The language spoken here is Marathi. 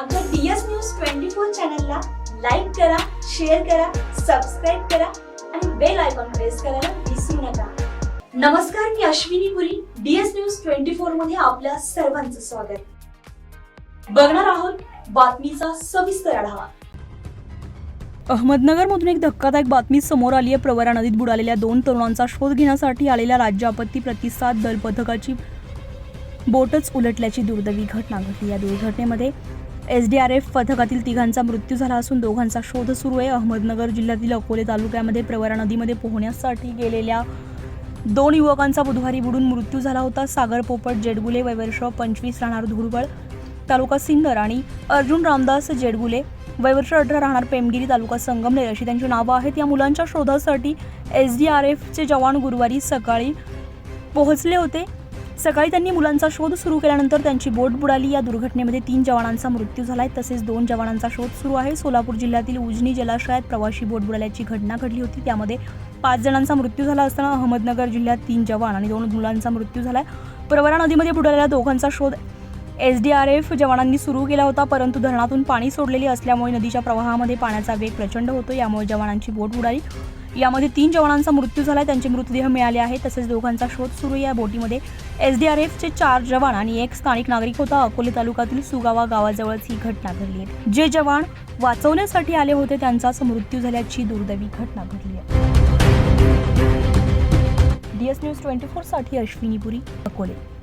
आमच्या डीएस न्यूज ट्वेंटी फोर चॅनलला लाईक करा शेअर करा सबस्क्राईब करा आणि बेल आयकॉन प्रेस करायला विसरू नका. नमस्कार मी Ashwini Puri DS news twenty फोरमध्ये आपल्या सर्वांचं स्वागत. बघणार आहोत बातमीचा सविस्तर आढावा. अहमदनगरमधून एक धक्कादायक बातमी समोर आली आहे. प्रवरा नदीत बुडालेल्या दोन तरुणांचा शोध घेण्यासाठी आलेल्या राज्य आपत्ती प्रतिसाद दल पथकाची बोटच उलटल्याची दुर्दैवी घटना घडली. या दुर्घटनेमध्ये एस डी आर एफ पथकातील तिघांचा मृत्यू झाला असून दोघांचा शोध सुरू आहे. अहमदनगर जिल्ह्यातील अकोले तालुक्यामध्ये प्रवरा नदीमध्ये पोहण्यासाठी गेलेल्या दोन युवकांचा बुधवारी बुडून मृत्यू झाला होता. सागर पोपट जेडगुले वयवर्ष पंचवीस राहणार धुळवड तालुका सिन्नर आणि अर्जुन रामदास जेडगुले वयवर्ष अठरा राहणार पेमगिरी तालुका संगमनेर अशी त्यांची नावं आहेत. या मुलांच्या शोधासाठी एस डी आर एफचे जवान गुरुवारी सकाळी पोहोचले होते. सकाळी त्यांनी मुलांचा शोध सुरू केल्यानंतर त्यांची बोट बुडाली. या दुर्घटनेमध्ये तीन जवानांचा मृत्यू झालाय. तसेच दोन जवानांचा शोध सुरू आहे. सोलापूर जिल्ह्यातील उजनी जलाशयात प्रवाशी बोट बुडाल्याची घटना घडली होती. त्यामध्ये पाच जणांचा मृत्यू झाला असताना अहमदनगर जिल्ह्यात तीन जवान आणि दोन मुलांचा मृत्यू झालाय. प्रवरा नदीमध्ये बुडालेल्या दोघांचा शोध एस डी आर एफ जवानांनी सुरू केला होता. परंतु धरणातून पाणी सोडलेले असल्यामुळे नदीच्या प्रवाहामध्ये पाण्याचा वेग प्रचंड होतो. यामुळे जवानांची बोट बुडाली. यामध्ये तीन जवानांचा मृत्यू झाला त्यांचे मृतदेह मिळाले आहेत. तसेच दोघांचा शोध सुरू आहे. या बोटीमध्ये एस डी आर एफचे चार जवान आणि एक स्थानिक नागरिक होता. अकोले तालुक्यातील सुगावा गावाजवळच ही घटना घडली आहे. जे जवान वाचवण्यासाठी आले होते त्यांचाच मृत्यू झाल्याची दुर्दैवी घटना घडली आहे. डी एस न्यूज ट्वेंटी फोरसाठी अश्विनी पुरी अकोले.